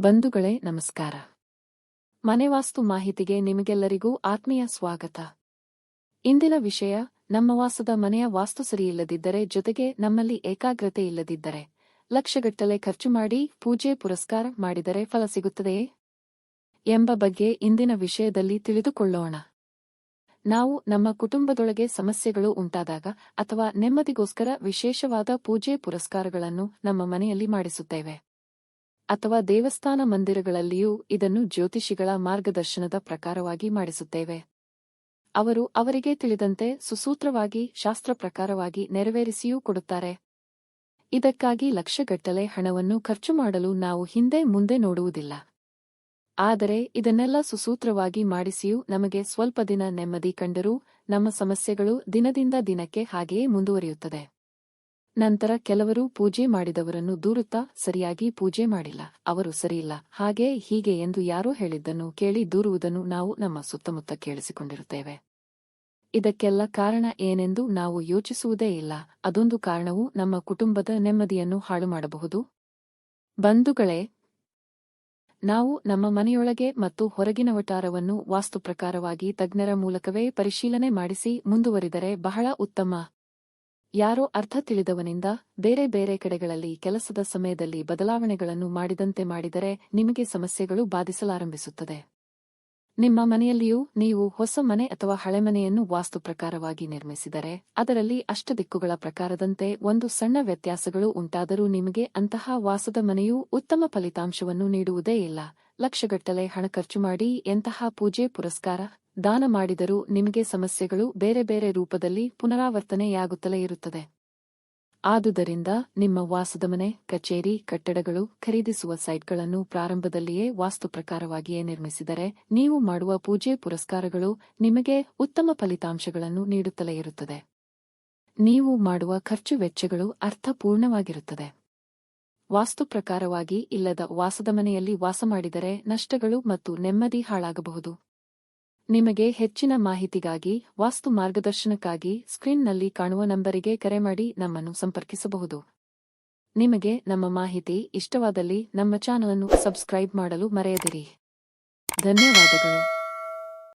ಬಂಧುಗಳೇ, ನಮಸ್ಕಾರ. ಮನೆವಾಸ್ತು ಮಾಹಿತಿಗೆ ನಿಮಗೆಲ್ಲರಿಗೂ ಆತ್ಮೀಯ ಸ್ವಾಗತ. ಇಂದಿನ ವಿಷಯ, ನಮ್ಮ ವಾಸದ ಮನೆಯ ವಾಸ್ತು ಸರಿಯಿಲ್ಲದಿದ್ದರೆ ಜೊತೆಗೆ ನಮ್ಮಲ್ಲಿ ಏಕಾಗ್ರತೆ ಇಲ್ಲದಿದ್ದರೆ. ಲಕ್ಷಗಟ್ಟಲೆ ಖರ್ಚು ಮಾಡಿ ಪೂಜೆ, ಪುರಸ್ಕಾರ ಮಾಡಿದರೆ ಫಲ ಸಿಗುತ್ತದೆಯೇ? ಎಂಬ ಬಗ್ಗೆ ಇಂದಿನ ವಿಷಯದಲ್ಲಿ ತಿಳಿದುಕೊಳ್ಳೋಣ. ನಾವು ನಮ್ಮ ಕುಟುಂಬದೊಳಗೆ ಸಮಸ್ಯೆಗಳು ಉಂಟಾದಾಗ ಅಥವಾ ನೆಮ್ಮದಿಗೋಸ್ಕರ ವಿಶೇಷವಾದ ಪೂಜೆ, ಪುರಸ್ಕಾರಗಳನ್ನು ನಮ್ಮ ಮನೆಯಲ್ಲಿ ಮಾಡಿಸುತ್ತೇವೆ. ಅಥವಾ ದೇವಸ್ಥಾನ ಮಂದಿರಗಳಲ್ಲಿಯೂ ಇದನ್ನು ಜ್ಯೋತಿಷಿಗಳ ಮಾರ್ಗದರ್ಶನದ ಪ್ರಕಾರವಾಗಿ ಮಾಡಿಸುತ್ತೇವೆ. ಅವರು ಅವರಿಗೆ ತಿಳಿದಂತೆ ಸುಸೂತ್ರವಾಗಿ ಶಾಸ್ತ್ರ ಪ್ರಕಾರವಾಗಿ ನೆರವೇರಿಸಿಯೂ ಕೊಡುತ್ತಾರೆ. ಇದಕ್ಕಾಗಿ ಲಕ್ಷಗಟ್ಟಲೆ ಹಣವನ್ನು ಖರ್ಚು ಮಾಡಲು ನಾವು ಹಿಂದೆ ಮುಂದೆ ನೋಡುವುದಿಲ್ಲ. ಆದರೆ ಇದನ್ನೆಲ್ಲ ಸುಸೂತ್ರವಾಗಿ ಮಾಡಿಸಿಯೂ ನಮಗೆ ಸ್ವಲ್ಪ ದಿನ ನೆಮ್ಮದಿ ಕಂಡರೂ ನಮ್ಮ ಸಮಸ್ಯೆಗಳು ದಿನದಿಂದ ದಿನಕ್ಕೆ ಹಾಗೆಯೇ ಮುಂದುವರಿಯುತ್ತದೆ. ನಂತರ ಕೆಲವರು ಪೂಜೆ ಮಾಡಿದವರನ್ನು ದೂರುತ್ತಾ ಸರಿಯಾಗಿ ಪೂಜೆ ಮಾಡಿಲ್ಲ. ಅವರು ಸರಿಯಿಲ್ಲ. ಹಾಗೆ ಹೀಗೆ ಎಂದು ಯಾರೋ ಹೇಳಿದ್ದನ್ನು ಕೇಳಿ ದೂರುವುದನ್ನು ನಾವು ನಮ್ಮ ಸುತ್ತಮುತ್ತ ಕೇಳಿಸಿಕೊಂಡಿರುತ್ತೇವೆ. ಇದಕ್ಕೆಲ್ಲ ಕಾರಣ ಏನೆಂದು ನಾವು ಯೋಚಿಸುವುದೇ ಇಲ್ಲ. ಅದೊಂದು ಕಾರಣವು ನಮ್ಮ ಕುಟುಂಬದ ನೆಮ್ಮದಿಯನ್ನು ಹಾಳು ಮಾಡಬಹುದು ಬಂಧುಗಳೇ, ನಾವು ನಮ್ಮ ಮನೆಯೊಳಗೆ ಮತ್ತು ಹೊರಗಿನ ವಟಾರವನ್ನು ವಾಸ್ತು ಪ್ರಕಾರವಾಗಿ ತಜ್ಞರ ಮೂಲಕವೇ ಪರಿಶೀಲನೆ ಮಾಡಿಸಿ ಮುಂದುವರಿದರೆ ಬಹಳ ಉತ್ತಮ. ಯಾರೋ ಅರ್ಥ ತಿಳಿದವನಿಂದ ಬೇರೆ ಬೇರೆ ಕಡೆಗಳಲ್ಲಿ ಕೆಲಸದ ಸಮಯದಲ್ಲಿ ಬದಲಾವಣೆಗಳನ್ನು ಮಾಡಿದಂತೆ ಮಾಡಿದರೆ ನಿಮಗೆ ಸಮಸ್ಯೆಗಳು ಬಾಧಿಸಲಾರಂಭಿಸುತ್ತದೆ. ನಿಮ್ಮ ಮನೆಯಲ್ಲಿಯೂ ನೀವು ಹೊಸ ಮನೆ ಅಥವಾ ಹಳೆ ಮನೆಯನ್ನು ವಾಸ್ತು ಪ್ರಕಾರವಾಗಿ ನಿರ್ಮಿಸಿದರೆ ಅದರಲ್ಲಿ ಅಷ್ಟದಿಕ್ಕುಗಳ ಪ್ರಕಾರದಂತೆ ಒಂದು ಸಣ್ಣ ವ್ಯತ್ಯಾಸಗಳು ಉಂಟಾದರೂ ನಿಮಗೆ ಅಂತಹ ವಾಸದ ಮನೆಯೂ ಉತ್ತಮ ಫಲಿತಾಂಶವನ್ನು ನೀಡುವುದೇ ಇಲ್ಲ. ಲಕ್ಷಗಟ್ಟಲೆ ಹಣ ಖರ್ಚು ಮಾಡಿ ಎಂತಹ ಪೂಜೆ ಪುರಸ್ಕಾರ ದಾನ ಮಾಡಿದರೂ ನಿಮಗೆ ಸಮಸ್ಯೆಗಳು ಬೇರೆ ಬೇರೆ ರೂಪದಲ್ಲಿ ಪುನರಾವರ್ತನೆಯಾಗುತ್ತಲೇ ಇರುತ್ತದೆ. ಆದುದರಿಂದ ನಿಮ್ಮ ವಾಸದ ಮನೆ, ಕಚೇರಿ, ಕಟ್ಟಡಗಳು ಖರೀದಿಸುವ ಸೈಟ್ಗಳನ್ನು ಪ್ರಾರಂಭದಲ್ಲಿಯೇ ವಾಸ್ತು ಪ್ರಕಾರವಾಗಿಯೇ ನಿರ್ಮಿಸಿದರೆ ನೀವು ಮಾಡುವ ಪೂಜೆ ಪುರಸ್ಕಾರಗಳು ನಿಮಗೆ ಉತ್ತಮ ಫಲಿತಾಂಶಗಳನ್ನು ನೀಡುತ್ತಲೇ ಇರುತ್ತದೆ. ನೀವು ಮಾಡುವ ಖರ್ಚು ವೆಚ್ಚಗಳು ಅರ್ಥಪೂರ್ಣವಾಗಿರುತ್ತದೆ. ವಾಸ್ತು ಪ್ರಕಾರವಾಗಿ ಇಲ್ಲದ ವಾಸದ ಮನೆಯಲ್ಲಿ ವಾಸ ಮಾಡಿದರೆ ನಷ್ಟಗಳು ಮತ್ತು ನೆಮ್ಮದಿ ಹಾಳಾಗಬಹುದು. ನಿಮಗೆ ಹೆಚ್ಚಿನ ಮಾಹಿತಿಗಾಗಿ, ವಾಸ್ತು ಮಾರ್ಗದರ್ಶನಕ್ಕಾಗಿ ಸ್ಕ್ರೀನ್ನಲ್ಲಿ ಕಾಣುವ ನಂಬರಿಗೆ ಕರೆ ಮಾಡಿ ನಮ್ಮನ್ನು ಸಂಪರ್ಕಿಸಬಹುದು. ನಿಮಗೆ ನಮ್ಮ ಮಾಹಿತಿ ಇಷ್ಟವಾದಲ್ಲಿ ನಮ್ಮ ಚಾನಲನ್ನು ಸಬ್ಸ್ಕ್ರೈಬ್ ಮಾಡಲು ಮರೆಯದಿರಿ. ಧನ್ಯವಾದಗಳು.